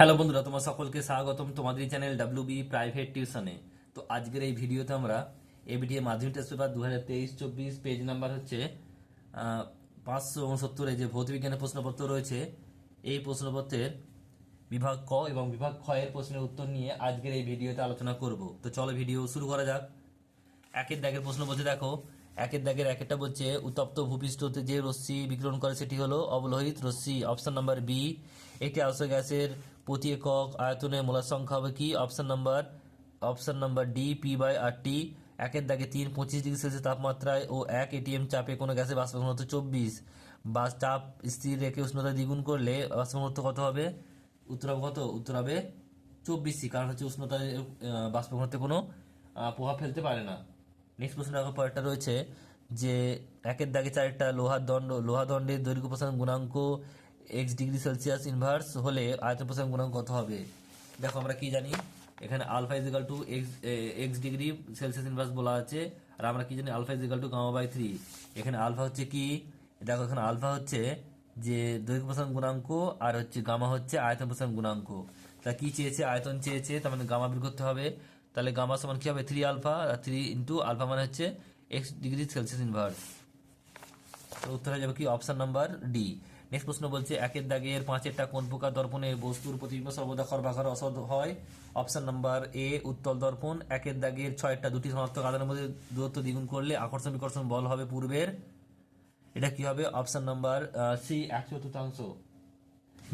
Hello বন্ধুরা, তোমার সকলকে স্বাগতম তোমাদের চ্যানেল ডাব্লিউ বি প্রাইভেট টিউশনে তো আজকের এই ভিডিওতে আমরা এবিটিএ মাধ্যমিক টেস্ট পেপার দু হাজার তেইশ, চব্বিশ পেজ নাম্বার হচ্ছে পাঁচশো উনসত্তরে যে ভৌত বিজ্ঞানের প্রশ্নপত্র রয়েছে, এই প্রশ্নপত্রের বিভাগ ক এবং বিভাগ খ এর প্রশ্নের উত্তর নিয়ে আজকের এই ভিডিওতে আলোচনা করব। তো চলো ভিডিও শুরু করা যাক। একের দাগের প্রশ্ন বলছে, দেখো, একের দাগের একটা বলছে, উত্তপ্ত ভূপৃষ্ঠতে যে রশ্মি বিকিরণ করে সেটি হলো অবলোহিত রশ্মি, অপশন নাম্বার বি একটি আদর্শ গ্যাসের প্রতি একক আয়তনে মোলার সংখ্যা হবে কি? Option number option number D P by R T একের দাগে তিন, পঁচিশ ডিগ্রি সেলসিয়াস তাপমাত্রায় ও এক এটিএম চাপে কোনো গ্যাসের বাষ্প ঘনত্ব চব্বিশ। বা চাপ স্থির রেখে উষ্ণতা দ্বিগুণ করলে বাষ্প ঘনত্ব কত হবে? উত্তর হবে কত? উত্তর হবে চব্বিশই, কারণ হচ্ছে উষ্ণতা বাষ্প ঘনত্বে কোনো প্রভাব ফেলতে পারে না। নেক্সট প্রশ্ন রাখার পরেরটা রয়েছে যে একের দাগে চারটা লোহার দণ্ড লোহা দণ্ডের দৈর্ঘ্য প্রসারণ গুণাঙ্ক এক্স ডিগ্রি সেলসিয়াস ইনভার্স হলে আয়তন প্রসারণ গুণাঙ্ক কত হবে? দেখো আমরা কি জানি? এখানে alpha equal to X X degree Celsius inverse বলা আছে, আর আমরা কি জানি? Alpha equal to gamma by three এখানে আলফা হচ্ছে কি? দেখো এখানে আলফা হচ্ছে যে দৈর্ঘ্য প্রসারণ গুণাঙ্ক, আর হচ্ছে গামা হচ্ছে আয়তন প্রসারণ গুণাঙ্ক। তা কি চেয়েছে? আয়তন চেয়েছে, তার মানে গামা বের করতে হবে। তাহলে গামা সমান কি হবে? থ্রি আলফা আর থ্রি ইন্টু আলফা মানে হচ্ছে এক্স ডিগ্রি সেলসিয়াস ইনভার্স উত্তর হয়ে যাবে কি? অপশন নাম্বার ডি নেক্সট প্রশ্ন বলছে, একের দাগের পাঁচেরটা কোন প্রকার দর্পণে বস্তুর প্রতিবিম্ব সর্বদা খরবাখর অসদ হয়? অপশন নাম্বার এ উত্তল দর্পণ। একের দাগের ছয়টা, দুটি ধনাত্মক আধানের মধ্যে দূরত্ব দ্বিগুণ করলে আকর্ষণ বিকর্ষণ বল হবে পূর্বের। এটা কি হবে? অপশন নাম্বার সি এক চতুর্থাংশ।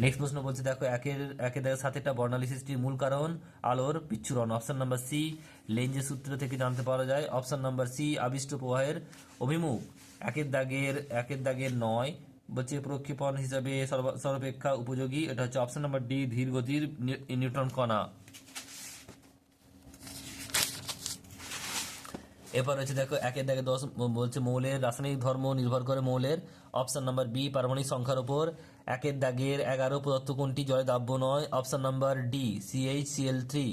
নেক্সট প্রশ্ন বলছে, দেখো, একের একের দাগের সাথেটা বর্ণালী সৃষ্টির মূল কারণ, আলোর বিচ্ছুরণ। অপশন নাম্বার সি লেঞ্জের সূত্র থেকে জানতে পারা যায়। অপশন নাম্বার সি আবিষ্ট প্রবাহের অভিমুখ। একের দাগের একের দাগের নয় বলছে প্রক্ষেপণ হিসাবে সর্ব- সর্বাপেক্ষা উপযোগী। এটা হচ্ছে অপশন নাম্বার ডি ধীর গতির নিউট্রন কণা। এরপর হচ্ছে দেখো একের দাগে দশ বলছে মৌলের রাসায়নিক ধর্ম নির্ভর করে মৌলের। অপশন নাম্বার বি পারমাণবিক সংখ্যার উপর। একের দাগের এগারো পদার্থ কোনটি? জলে দাব্য নয়। Option number D CH CL three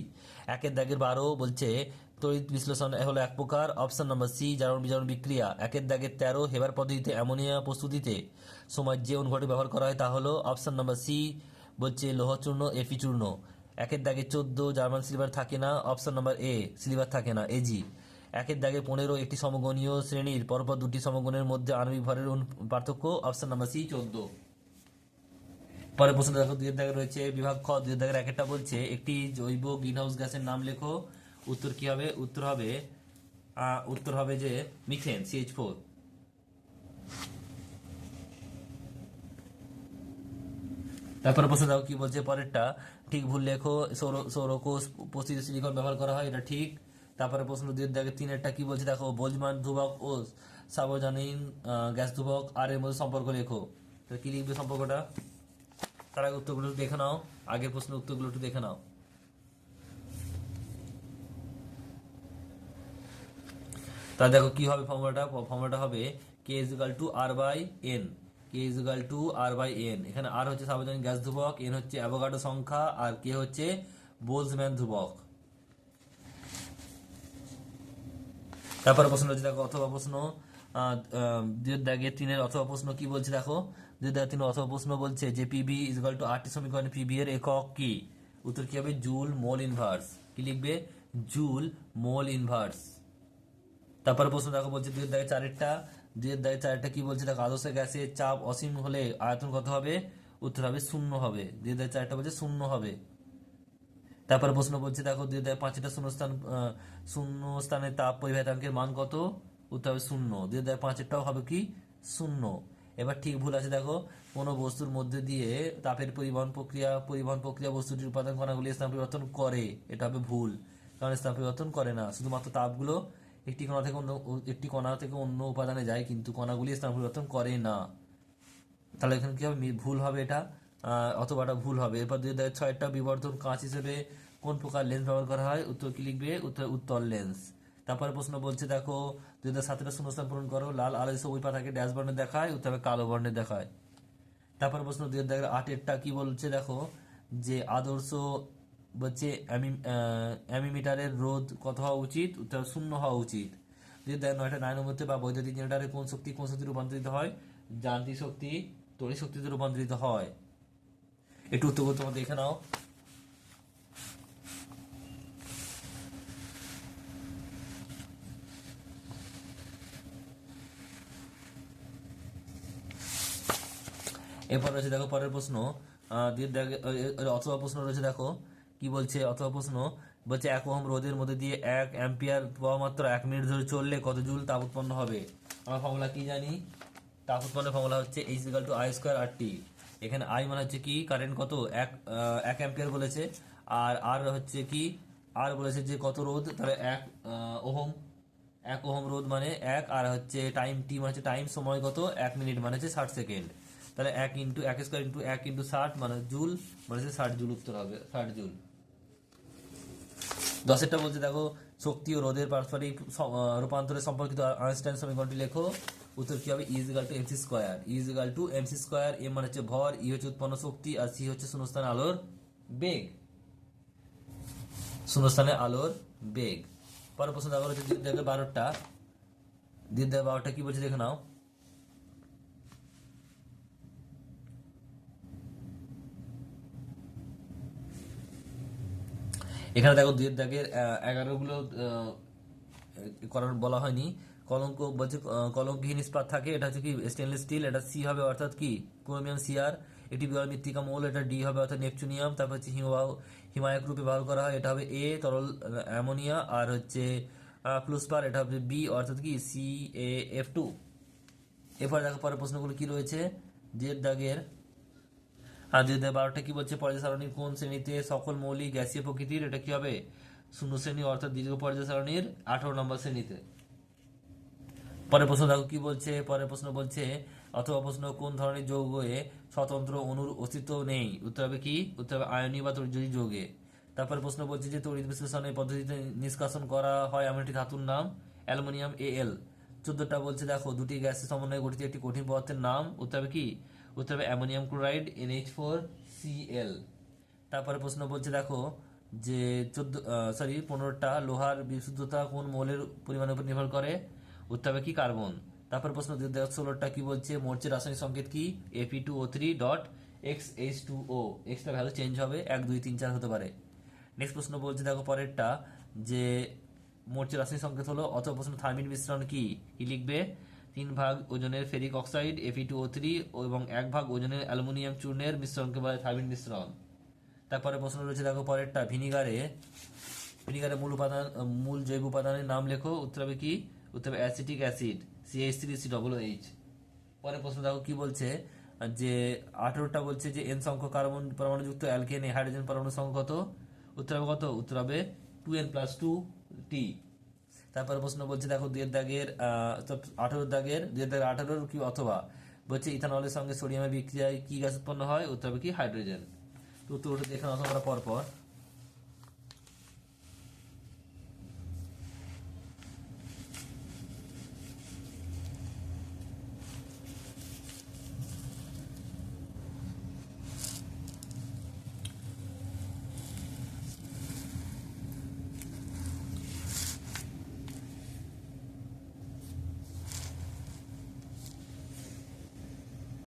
একের দাগের বারো বলছে তড়িৎ বিশ্লেষণ হলো এক প্রকার অপশন নাম্বার সি জারণ বিজারণ বিক্রিয়া। একের দাগের তেরো, হেবার পদ্ধতিতে অ্যামোনিয়া প্রস্তুতিতে সময় যে অনুঘটক ব্যবহার করা হয় তা হলো অপশন নাম্বার সি বলছে লোহচূর্ণ এফি চূর্ণ। একের দাগে চোদ্দ, জার্মান সিলভার থাকে না অপশন নাম্বার এ সিলভার থাকে না এজি একের দাগে পনেরো, একটি সমগণীয় শ্রেণির, পরপর দুটি সমগণের মধ্যে আণবিক ভরের পার্থক্য অপশন নাম্বার সি চোদ্দ। পরের প্রশ্ন দেখো দুই দাগে রয়েছে বিভাগ খ দুই দাগের এক একটা বলছে, একটি জৈব গ্রিনহাউস গ্যাসের নাম লেখো। উত্তর কি হবে? উত্তর হবে উত্তর হবে যে মিথেন সিএইচ ফোর তারপরে প্রশ্ন দেখো কি বলছে পরেরটা? ঠিক ভুল লেখো, সৌর, সৌরকোষ প্রস্তুতি সিলিকন ব্যবহার করা হয়, এটা ঠিক। তারপরে প্রশ্ন দুই দেখে তিনেরটা, কি বলছে? দেখো, বোলজমান ধুবক ও সার্বজনীন গ্যাস ধ্রুবক, আর এর মধ্যে সম্পর্ক লেখো। তো কি লিখবে সম্পর্কটা? তার আগে উত্তরগুলো একটু দেখে নাও, আগের প্রশ্নের উত্তরগুলো একটু দেখে নাও। তা দেখো কি হবে ফর্মুলাটা ফর্মুলাটা হবে K equal to R by N K equal to R by N এখানে আর হচ্ছে সার্বজনীন গ্যাস ধ্রুবক এন হচ্ছে অ্যাভোগাডো সংখ্যা, আর কে হচ্ছে বোলসম্যান ধ্রুবক। তারপরে প্রশ্ন হচ্ছে দেখো, অথবা প্রশ্ন দুই তিনের অথবা প্রশ্ন কি বলছে, দেখো? দুই দাগে তিন অথবা প্রশ্ন বলছে যে পিবি ইজিক্যাল টু আটটি সমীকরণে পিবি এর একক কি? উত্তর কি হবে? Joule mole inverse. কি লিখবে? Joule mole inverse. তারপরে প্রশ্ন দেখো, বলছে দুইয়ের দাগে চারেরটা দুইয়ের দাগে চারেরটা কি বলছে? দেখো, আদর্শ গ্যাসের চাপ অসীম হলে আয়তন কত হবে? উত্তর হবে শূন্য হবে। দুইয়ের দাগে চারটা বলছে শূন্য হবে। তারপরে প্রশ্ন বলছে, দেখো, দুই দাগে পাঁচটা শূন্য স্থান শূন্য স্থানে তাপ পরিবাহিতাঙ্কের মান কত? উত্তর হবে শূন্য। দুই দাগে পাঁচেরটাও হবে কি? শূন্য। এবার ঠিক ভুল আছে, দেখো, কোনো বস্তুর মধ্যে দিয়ে তাপের পরিবহন প্রক্রিয়া পরিবহন প্রক্রিয়া বস্তুটির উপাদান কণাগুলি স্থান পরিবর্তন করে। এটা হবে ভুল। কারণ স্থান পরিবর্তন করে না। শুধুমাত্র তাপগুলো একটি কণা থেকে অন্য একটি কণা থেকে অন্য উপাদানে যায়, কিন্তু কণাগুলি স্থান পরিবর্তন করে না। তাহলে এখানে কি হবে? ভুল হবে এটা অথবা এটা ভুল হবে। এরপর দুই হাজার ছয়টা বিবর্ধন কাঁচ হিসেবে কোন প্রকার লেন্স ব্যবহার করা হয়? উত্তর কি লিখবে? উত্তর উত্তর লেন্স তারপরে প্রশ্ন বলছে, দেখো, দুই হাজার সাতেরটা শূন্যস্থান পূরণ করো, লাল আলো সবুজ পাতাকে ড্যাশ বর্ণে দেখায়, উত্তর কালো বর্ণে দেখায়। তারপরে প্রশ্ন দুই হাজার আটেরটা কি বলছে? দেখো, যে আদর্শ হচ্ছে অ্যামিমিটারের রোধ কত হওয়া উচিত? উত্তর শূন্য হওয়া উচিত। যদি দেন নয়টা নয় নম্বরতে বা বৈদ্যুতিক জেনারেটারে কোন শক্তি কোন শক্তি রূপান্তরিত হয়? যান্ত্রিক শক্তি, তড়িৎ শক্তিতে রূপান্তরিত হয়। একটু উত্তর তোমার দেখে নাও। এরপর রয়েছে দেখো পরের প্রশ্ন। অথবা প্রশ্ন রয়েছে দেখো। কি বলছে, অথবা প্রশ্ন, বলছে, এক ওহম রোদের মধ্যে দিয়ে এক অ্যাম্পিয়ার পাওয়া মাত্র এক মিনিট ধরে চললে কত জুল তাপ উৎপন্ন হবে? আমরা ফর্মুলা কি জানি? তাপ উৎপন্নের ফর্মুলা হচ্ছে H equal to I square R T এখানে আই মানে হচ্ছে কি কারেন্ট কত? এক এক অ্যাম্পিয়ার বলেছে। আর আর হচ্ছে কি? আর বলেছে যে কত রোদ তাহলে এক ওহম। এক ওহম রোদ মানে এক, আর হচ্ছে টাইম টি মানে হচ্ছে টাইম সময় কত? এক মিনিট মানে হচ্ছে ষাট সেকেন্ড। তাহলে এক ইন্টু এক স্কোয়ার ইন্টু এক ইন্টু ষাট মানে জুল মানে হচ্ছে ষাট জুল উত্তর হবে, ষাট জুল। দশেরটা বলছে, দেখো, শক্তি ও রোদের পারস্পরিক রূপান্তরে সম্পর্কিত আইনস্টাইন সমীকরণটি লেখো। উত্তর কি হবে? E equal to MC square E equal to MC square M মানে হচ্ছে ভর ই হচ্ছে উৎপন্ন শক্তি, আর সি হচ্ছে শূন্যস্থানে আলোর বেগ। শূন্যস্থানে আলোর বেগ। পরের প্রশ্ন দেখো হচ্ছে দিদিদের বারোটা দিদিদের বারোটা কি বলছে, দেখে নাও। এখানে দেখো দুই দাগের এগারো গুলো করার বলা হয়নি। কলঙ্ক বলছে কলঙ্কহীন ইস্পাত থাকে, এটা হচ্ছে কি স্টেনলেস স্টিল এটা সি হবে অর্থাৎ কি? ক্রোমিয়াম সিআর এটি বিরল মৃত্তিকা মৌল, এটা ডি হবে অর্থাৎ নেপচুনিয়াম তারপর হচ্ছে হিমবাহ, হিমায়ক রূপে ব্যবহার করা হয়, এটা হবে এ তরল অ্যামোনিয়া আর হচ্ছে প্লুসপার এটা হবে বি অর্থাৎ কি? সি এ এফ টু এরপর দেখো পরের প্রশ্নগুলো কি রয়েছে? জেড দাগের আর হাজার বারোটা কি বলছে পর্যায় সারণীর কোন শ্রেণীতে সকল মৌলিক গ্যাসীয় প্রকৃতির? এটা কি হবে? শূন্য শ্রেণি অর্থাৎ দীর্ঘ পর্যায় সারণীর আঠারো নম্বর শ্রেণীতে। পরের প্রশ্ন দেখো, কি বলছে? পরের প্রশ্ন বলছে, অথবা প্রশ্ন কোন ধরনের যৌগে স্বতন্ত্র অনুর অস্তিত্ব নেই? উত্তর হবে কি? উত্তর হবে আয়নি বা তরিজয়ী যৌগে। তারপরে প্রশ্ন বলছে যে তড়িৎ বিশ্লেষণের পদ্ধতিতে নিষ্কাশন করা হয় এমন একটি ধাতুর নাম, অ্যালুমিনিয়াম এ এল চোদ্দটা বলছে, দেখো, দুটি গ্যাসের সমন্বয়ে গঠিত একটি কঠিন পদার্থের নাম, উত্তর হবে কি? উত্তর হবে ammonium chloride, NH four CL তারপরে প্রশ্ন বলছে, দেখো, যে চোদ্দ সরি পনেরোটা লোহার বিশুদ্ধতা কোন মৌলের পরিমাণের উপর নির্ভর করে? উত্তর হবে কি কার্বন? তারপর প্রশ্ন ষোলোটা কি বলছে? মোর্চের রাসায়নিক সংকেত কি? AP two O three dot X H two O extra value change হবে, এক, দুই, তিন, চার হতে পারে। নেক্সট প্রশ্ন বলছে, দেখো, পরেরটা, যে মোর্চের রাসায়নিক সংকেত হলো অত প্রশ্ন, থার্মিন মিশ্রণ কি? কি লিখবে? তিন ভাগ ওজনের ferric oxide F E two O three এবং এক ভাগ ওজনের অ্যালুমিনিয়াম চূর্ণের মিশ্রণকে বলে থার্মিন মিশ্রণ। তারপরে প্রশ্ন রয়েছে, দেখো পরেরটা, ভিনিগারে ভিনিগারের মূল উপাদান, মূল জৈব উপাদানের নাম লেখো উত্তর হবে কি? উত্তর হবে acetic acid CH three C double H পরের প্রশ্ন দেখো কি বলছে, যে আঠেরোটা বলছে যে এন সংখ্যক কার্বন পরমাণুযুক্ত অ্যালকেনে হাইড্রোজেন পরমাণু সংখ্যা কত? উত্তর হবে কত? উত্তর হবে two N plus two T তারপর প্রশ্ন বলছে, দেখো দুয়ের দাগের আঠারোর দাগের দুয়ের দাগের আঠারোর কি অথবা? বলছে, ইথানলের সঙ্গে সোডিয়ামের বিক্রিয়ায় কি গ্যাস উৎপন্ন হয়? উত্তর হবে কি হাইড্রোজেন। তো উত্তরটা দেখে নাও পরপর। পর পর